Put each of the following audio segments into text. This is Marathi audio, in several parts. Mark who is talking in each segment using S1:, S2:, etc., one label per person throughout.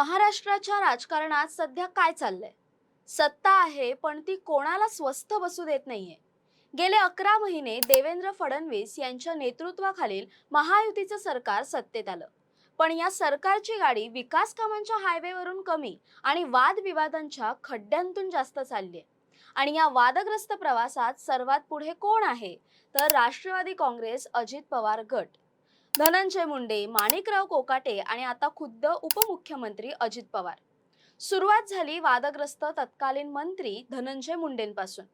S1: महाराष्ट्राच्या राजकारणात सध्या काय चाललंय? सत्ता आहे पण ती कोणाला स्वस्थ बसू देत नाहीये. गेले अकरा महिने देवेंद्र फडणवीस यांच्या नेतृत्वाखालील महायुतीचं सरकार सत्तेत आलं. पण या सरकारची गाडी विकास कामांच्या हायवेवरून कमी आणि वादविवादांच्या खड्ड्यांतून जास्त चालली आहे आणि या वादग्रस्त प्रवासात सर्वात पुढे कोण आहे? तर राष्ट्रवादी काँग्रेस अजित पवार गट. धनंजय मुंडे माणिकराव कोकाटे आणि आता खुद्द उपमुख्यमंत्री अजित पवार. सुरुवात झाली वादग्रस्त तत्कालीन मंत्री धनंजय मुंडेंपासून.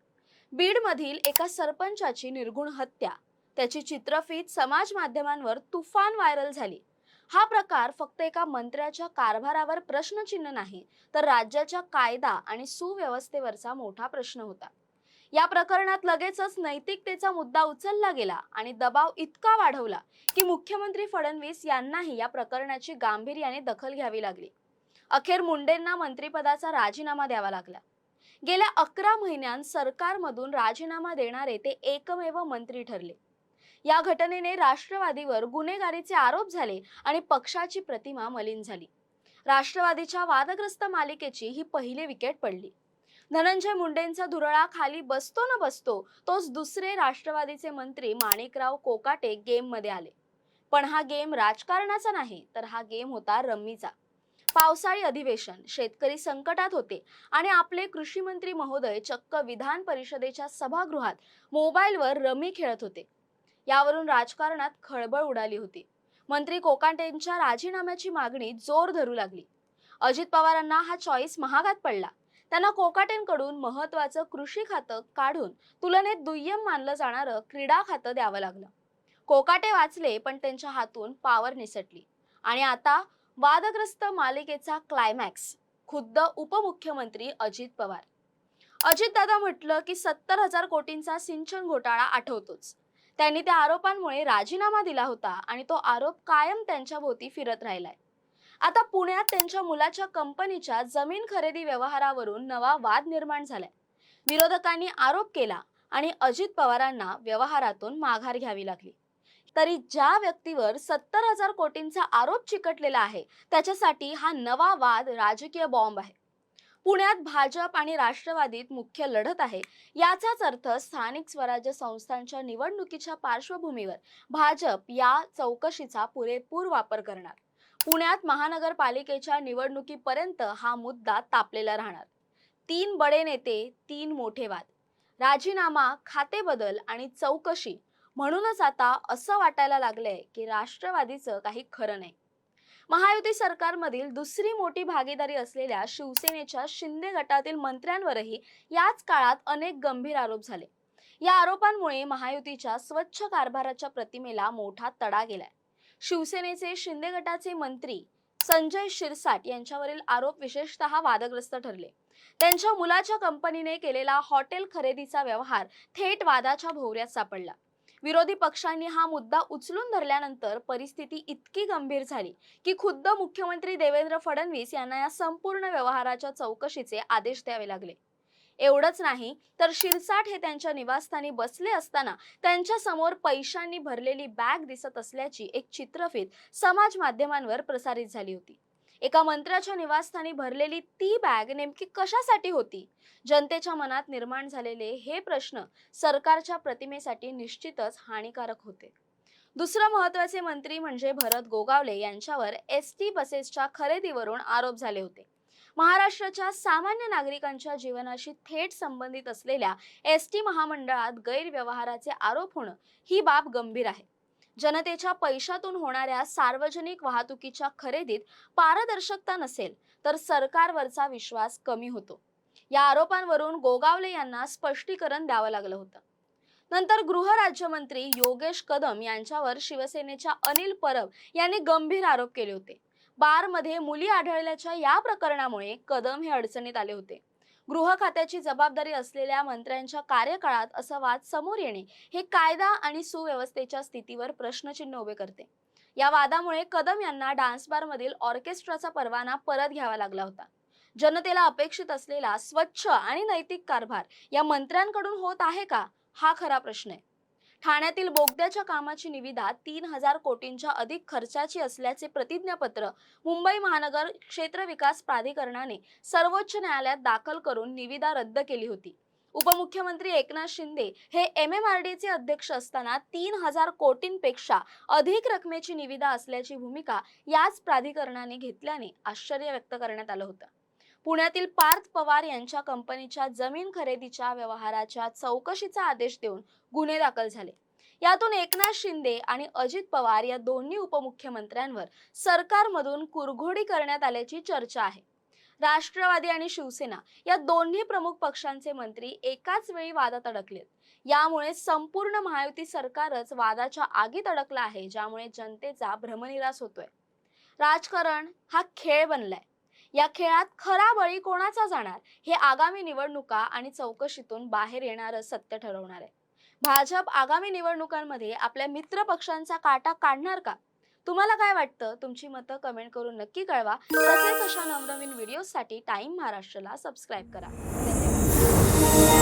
S1: बीडमधील एका सरपंचाची निर्गुण हत्या त्याची चित्रफीत समाज माध्यमांवर तुफान व्हायरल झाली. हा प्रकार फक्त एका मंत्र्याच्या कारभारावर प्रश्नचिन्ह नाही तर राज्याच्या कायदा आणि सुव्यवस्थेवरचा मोठा प्रश्न होता. या प्रकरणात लगेचच नैतिकतेचा मुद्दा उचलला गेला आणि दबाव इतका वाढवला की मुख्यमंत्री फडणवीस यांनाही या प्रकरणाची गांभीर्याने दखल घ्यावी लागली. अखेर मुंडेंना मंत्रिपदाचा राजीनामा द्यावा लागला. गेल्या अकरा महिन्यांत सरकारमधून राजीनामा देणारे ते एकमेव मंत्री ठरले. या घटनेने राष्ट्रवादीवर गुन्हेगारीचे आरोप झाले आणि पक्षाची प्रतिमा मलिन झाली. राष्ट्रवादीच्या वादग्रस्त मालिकेची ही पहिली विकेट पडली. धनंजय मुंडेंचा धुरळा खाली बसतो ना बसतो तोच दुसरे राष्ट्रवादीचे मंत्री माणिकराव कोकाटे गेममध्ये आले. पण हा गेम राजकारणाचा नाही तर हा गेम होता रम्मीचा. पावसाळी अधिवेशन शेतकरी संकटात होते आणि आपले कृषी मंत्री महोदय चक्क विधान परिषदेच्या सभागृहात मोबाईलवर रमी खेळत होते. यावरून राजकारणात खळबळ उडाली होती. मंत्री कोकाटेंच्या राजीनाम्याची मागणी जोर धरू लागली. अजित पवारांना हा चॉईस महागात पडला. त्यांना कोकाटेंकडून महत्वाचं कृषी खातं काढून तुलनेत दुय्यम मानलं जाणारं क्रीडा खातं द्यावं लागलं. कोकाटे वाचले पण त्यांच्या हातून पावर निसटली. आणि आता वादग्रस्त मालिकेचा क्लायमॅक्स खुद्द उपमुख्यमंत्री अजित पवार. अजित दादा म्हटलं की सत्तर हजार कोटींचा सिंचन घोटाळा आठवतोच. त्यांनी त्या आरोपांमुळे राजीनामा दिला होता आणि तो आरोप कायम त्यांच्या भोवती फिरत राहिलाय. आता पुण्यात त्यांच्या मुलाच्या कंपनीच्या जमीन खरेदी व्यवहारावरून नवा वाद निर्माण झालाय. विरोधकांनी आरोप केला आणि अजित पवारांना व्यवहारातून माघार घ्यावी लागली. तरी ज्या व्यक्तीवर सत्तर हजार कोटींचा आरोप चिकटलेला आहे त्याच्यासाठी हा नवा वाद राजकीय बॉम्ब आहे. पुण्यात भाजप आणि राष्ट्रवादीत मुख्य लढत आहे याचाच अर्थ स्थानिक स्वराज्य संस्थांच्या निवडणुकीच्या पार्श्वभूमीवर भाजप या चौकशीचा पुरेपूर वापर करणार. पुण्यात महानगरपालिकेच्या निवडणुकीपर्यंत हा मुद्दा तापलेला राहणार. तीन बडे नेते तीन मोठे वाद. राजीनामा खाते बदल आणि चौकशी. म्हणूनच आता असं वाटायला लागलंय की राष्ट्रवादीचं काही खरं नाही. महायुती सरकारमधील दुसरी मोठी भागीदारी असलेल्या शिवसेनेच्या शिंदे गटातील मंत्र्यांवरही याच काळात अनेक गंभीर आरोप झाले. या आरोपांमुळे महायुतीच्या स्वच्छ कारभाराच्या प्रतिमेला मोठा तडा गेलाय. शिवसेनेचे शिंदे गटाचे मंत्री संजय शिरसाट यांच्यावरील आरोप विशेषतः वादग्रस्त ठरले. त्यांच्या मुलाच्या कंपनीने केलेला हॉटेल खरेदीचा व्यवहार थेट वादाच्या भोवऱ्यात सापडला. विरोधी पक्षांनी हा मुद्दा उचलून धरल्यानंतर परिस्थिती इतकी गंभीर झाली की खुद्द मुख्यमंत्री देवेंद्र फडणवीस यांना या संपूर्ण व्यवहाराच्या चौकशीचे आदेश द्यावे लागले. एवढंच नाही. तर शिरसाट हे त्यांच्या निवासस्थानी बसले असताना त्यांच्यासमोर पैशांनी भरलेली बॅग दिसत असल्याची एक चित्रफीत समाज माध्यमांवर प्रसारित झाली होती. एका मंत्र्याच्या निवासस्थानी भरलेली ती बॅग नेमकी कशासाठी होती? जनतेच्या मनात निर्माण झालेले हे प्रश्न सरकारच्या प्रतिमेसाठी निश्चितच हानिकारक होते. दुसरं महत्त्वाचे मंत्री म्हणजे भरत गोगावले यांच्यावर एस टी बसेसच्या खरेदीवरून आरोप झाले होते. महाराष्ट्राच्या सामान्य नागरिकांच्या जीवनाशी थेट संबंधित असलेल्या एस टी महामंडळात गैरव्यवहाराचे आरोप होणं ही बाब गंभीर आहे. जनतेच्या पैशातून होणाऱ्या सार्वजनिक वाहतुकीच्या खरेदीत पारदर्शकता नसेल तर सरकारवरचा विश्वास कमी होतो. या आरोपांवरून गोगावले यांना स्पष्टीकरण द्यावं लागलं होतं. नंतर गृहराज्यमंत्री योगेश कदम यांच्यावर शिवसेनेच्या अनिल परब यांनी गंभीर आरोप केले होते. बारमध्ये मुली आढळल्याच्या या प्रकरणामुळे कदम हे अडचणीत आले होते. गृह खात्याची जबाबदारी असलेल्या मंत्र्यांच्या कार्यकाळात असा वाद समोर येणे हे कायदा आणि सुव्यवस्थेच्या स्थितीवर प्रश्नचिन्ह उभे करते. या वादामुळे कदम यांना डान्स बारमधील ऑर्केस्ट्राचा परवाना परत घ्यावा लागला होता. जनतेला अपेक्षित असलेला स्वच्छ आणि नैतिक कारभार या मंत्र्यांकडून होत आहे का? हा खरा प्रश्न आहे. ठाण्यातील बोगद्याच्या कामाची निविदा तीन हजार कोटींच्या अधिक खर्चाची असल्याचे प्रतिज्ञापत्र मुंबई महानगर क्षेत्र विकास प्राधिकरणाने सर्वोच्च न्यायालयात दाखल करून निविदा रद्द केली होती. उपमुख्यमंत्री एकनाथ शिंदे हे एम एम आर डीचे अध्यक्ष असताना तीन हजार कोटींपेक्षा अधिक रकमेची निविदा असल्याची भूमिका याच प्राधिकरणाने घेतल्याने आश्चर्य व्यक्त करण्यात आलं होतं. पुण्यातील पार्थ पवार यांच्या कंपनीच्या जमीन खरेदीच्या व्यवहाराच्या चौकशीचा आदेश देऊन गुन्हे दाखल झाले. यातून एकनाथ शिंदे आणि अजित पवार या दोन्ही उपमुख्यमंत्र्यांवर सरकारमधून कुरघोडी करण्यात आल्याची चर्चा आहे. राष्ट्रवादी आणि शिवसेना या दोन्ही प्रमुख पक्षांचे मंत्री एकाच वेळी वादात अडकलेत यामुळे संपूर्ण महायुती सरकारच वादाच्या आगीत अडकलं आहे ज्यामुळे जनतेचा भ्रमनिरास होतोय. राजकारण हा खेळ बनलाय. या खेळात खरा बळी कोणाचा जाणार? हे आगामी निवडणुका आणि चौकशीतून बाहेर येणारं सत्य ठरवणार आहे. भाजप आगामी निवडणुकांमध्ये आपल्या मित्र पक्षांचा काटा काढणार का? तुम्हाला काय वाटतं? तुमची मतं कमेंट करून नक्की कळवा. तसेच अशा नवनवीन व्हिडिओसाठी टाइम महाराष्ट्राला सबस्क्राईब करा. धन्यवाद.